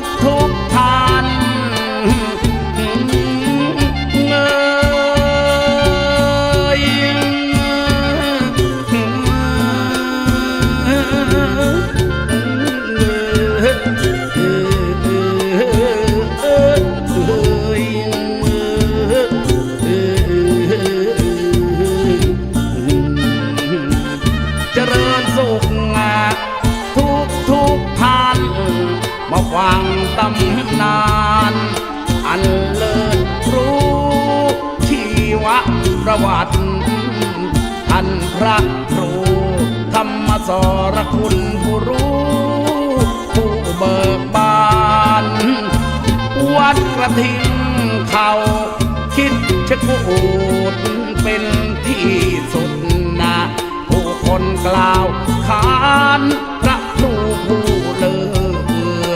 tanto สรคุณผู้รู้ผู้เบิกบานวัดกระทิงเขาคิดชะกูดเป็นที่สุดนะผู้คนกล่าวขานพระครูผู้เลิ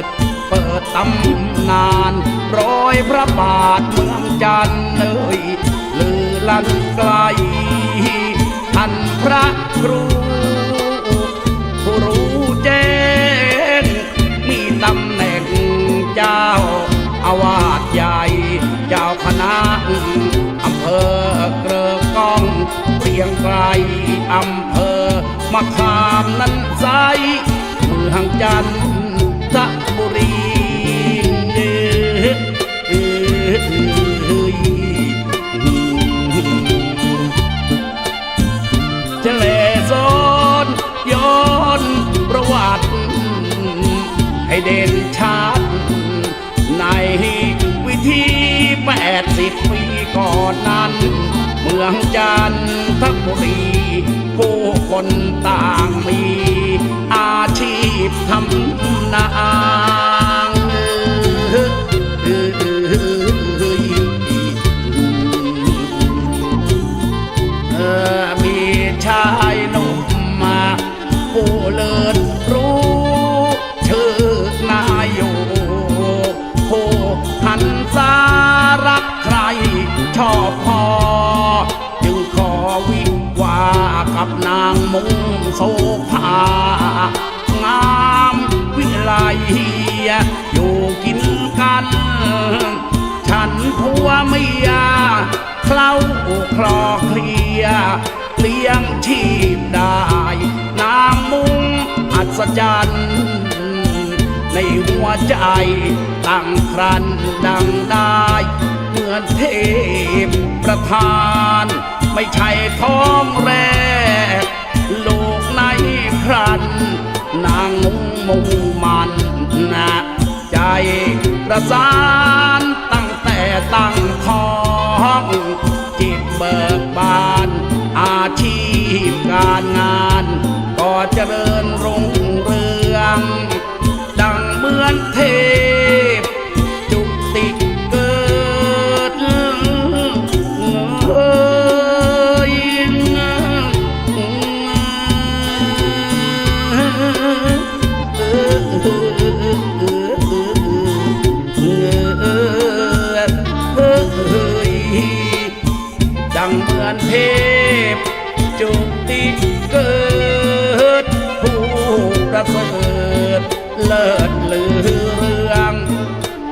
ศเปิดตำนานร้อยพระบาทเมืองจันเอ่ยลือลั่นไกลท่านพระครู มะขามนั้นไซเมืองจันทบุรีจะเลซ้อนย้อนประวัติ ให้เด่นชัดในวิธีแปดสิบปีก่อนนั้น เมืองจันทบุรี ผู้คนต่างมีอาชีพทำนา อยู่กินกัน ฉันผัวเมียเคล้าคลอเคลียเลี้ยงชีพได้นางมุงอัศจรรย์ในหัวใจตั้งครันดังได้เหมือนเทพประธาน ไม่ใช่ท้องแรกลูกในครัน นางมุงมุง ประสานตั้งแต่ตั้งท้องจิตเบิกบาน อาชีพการงาน ก็เจริญรุ่งเรือง ดังเหมือนเท เสริฐเลิศลือเรือง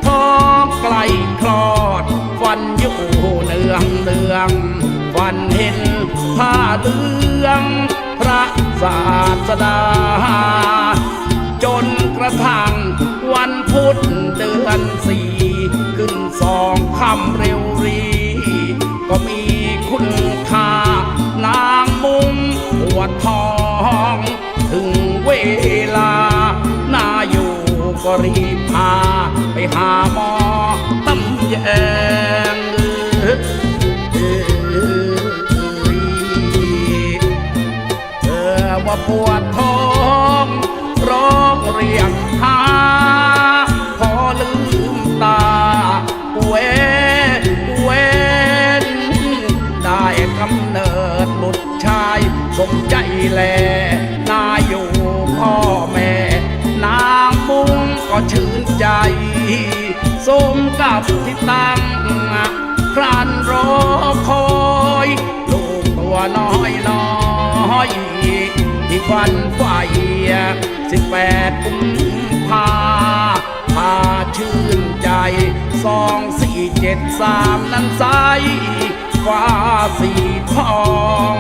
ท้องไกลคลอดฟันอยู่เนืองเนืองฟันเห็นผ้าเหลือง พระศาสดา จนกระทั่งวันพุธเดือนสี่ขึ้นสองคำเร็ว มกับที่ตั้งครานรอคอยลูกตัวน้อยน้อยที่ฟันไฟสิบแปดกุมภาพาชื่นใจสองสี่เจ็ดสามนั้นใสฟ้าสีทอง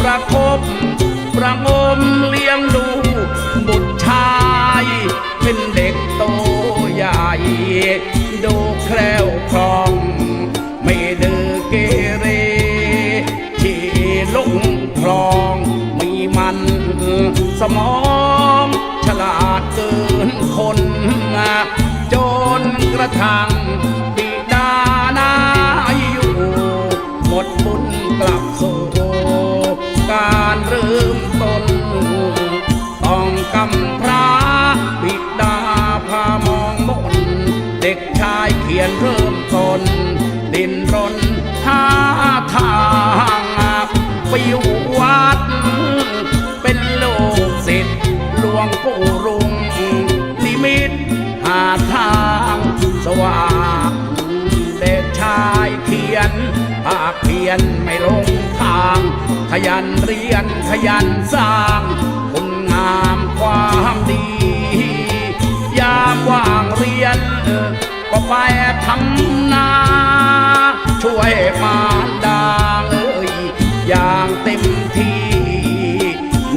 ประคบประงมเลี้ยงดูบุตรชาย เป็นเด็กโตใหญ่ ดูแคล้วคล่อง ไม่เดื้อเกเรที่ลุกคลองไม่มันสมอง ฉลาดเกินคนจนกระทั่งปิดานาอยู่ หมดบุญกลับสู่การเริ่มต้น ต้องกำพร พียนเริ่มต้น ดินรนหาทางไปอยู่วัด เป็นลูกศิษย์หลวงปู่รุงนิมิตหาทางสว่างเด็กชายเขียนภาคเพียนไม่ลงทาง ขยันเรียนขยันสร้าง คุณงามความดี ยามว่า ไปทำนา ช่วยมารดาเอ้ยอย่างเต็มที่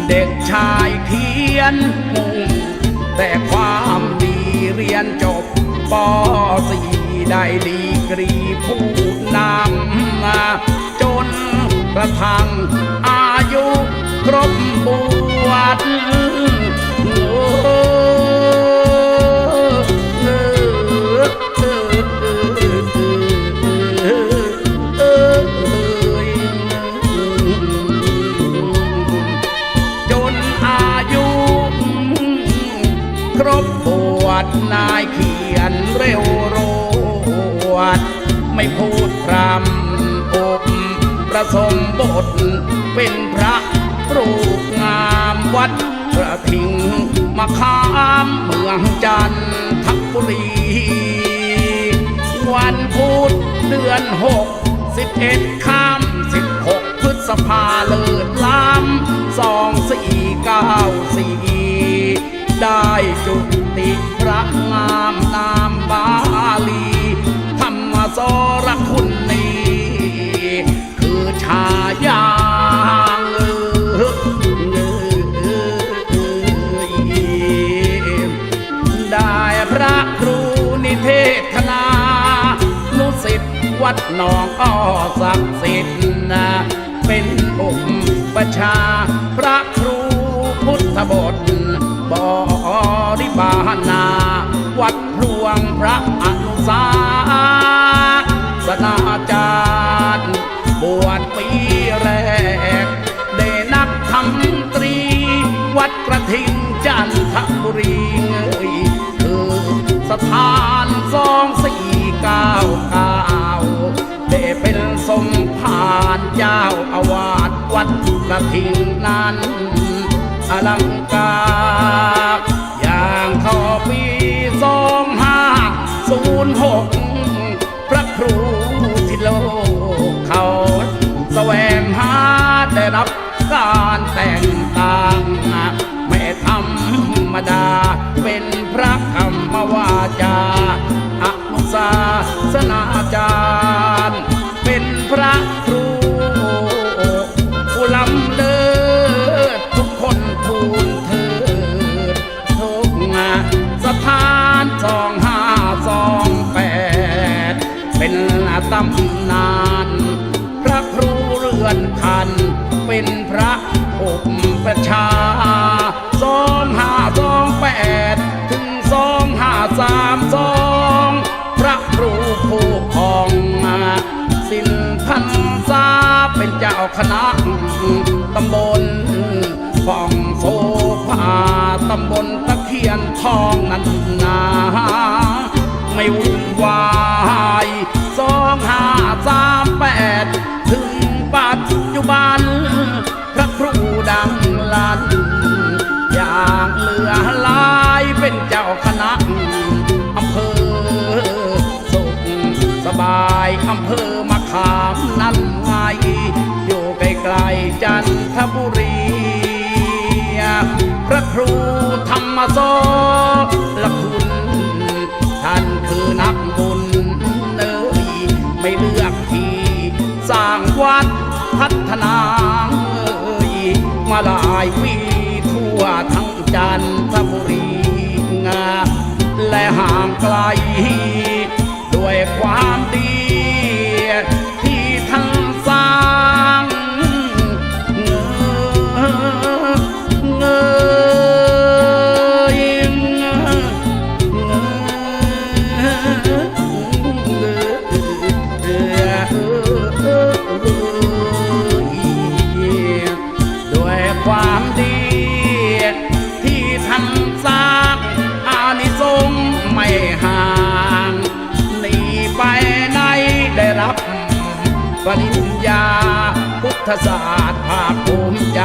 เด็กชายเขียนมุ่งแต่ความดีเรียนจบปสีได้ดีกรีผู้นำจนกระทั่งอายุครบบวชโอ้ วชนายเขียนเร็วโรวดไม่พูดพรำอบประสมบทเป็นพระรูปงามวัดกระทิงมาขามเมืองจันทบุรี วันพุธเดือนหกสิบเอ็ดข้ามสิบหกพฤษภาเลิศล้ำสองสี่เก้าสี่ ได้จุติพระงามนามบาลี ธรรมสรคุณนี้ คือชายาได้พระครูนิเทศนา นุสิตวัดหนองอ้อศักดิ์สิทธิ์นะเป็นอุปชฌาย์พระค บานา วัดพลวงพระอนุสาสนาจารย์บวชปีแรก ได้นักทำตรี วัดกระทิงจันทบุรีเงยคือสถานสองสี่เก้าเก้าได้เป็นสมภารเจ้าอาวาสวัดกระทิงนั้นอลังการ พระครูทิโลกเขาแสวงหาได้รับการแต่งตั้งไม่ธรรมดา เป็นพระธรรมวาจาอนุสาสนาจา ชาสองห้าสองแปดถึงสองห้าสามสองพระครูผู้คองสินพันษาเป็นเจ้าคณะตำบลฟองโซภาตำบลตะเคียนทองนันนาไม่วุ่นวายำเภอมะขามนั่นไงอยู่ไกลๆจันทบุรี พระครูธรรมโซละคุณ ท่านคือนักบุญเอ่ยไม่เลือกที่สร้างวัดพัฒนาเอ่ยมาหลายปีทั่วทั้งจันทบุรีงาและห่างไกล ด้วยความดี ปริญญา พุทธศาสตร์ภาคภูมิใจ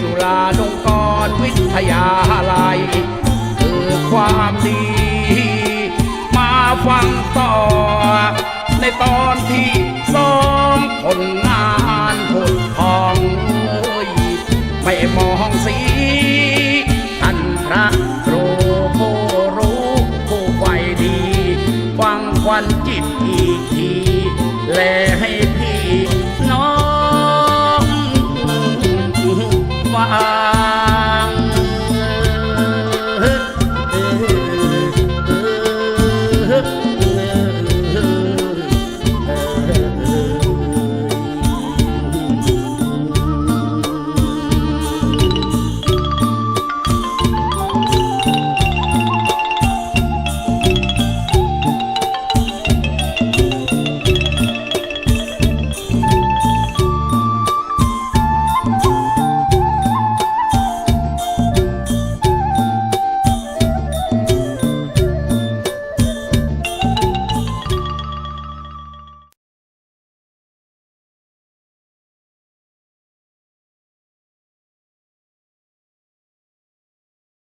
จุฬาลงกรณ์วิทยาลัย คือความดี มาฟังต่อ ในตอนที่สองผลงานผลทองเอ้ยไม่มอง Ah.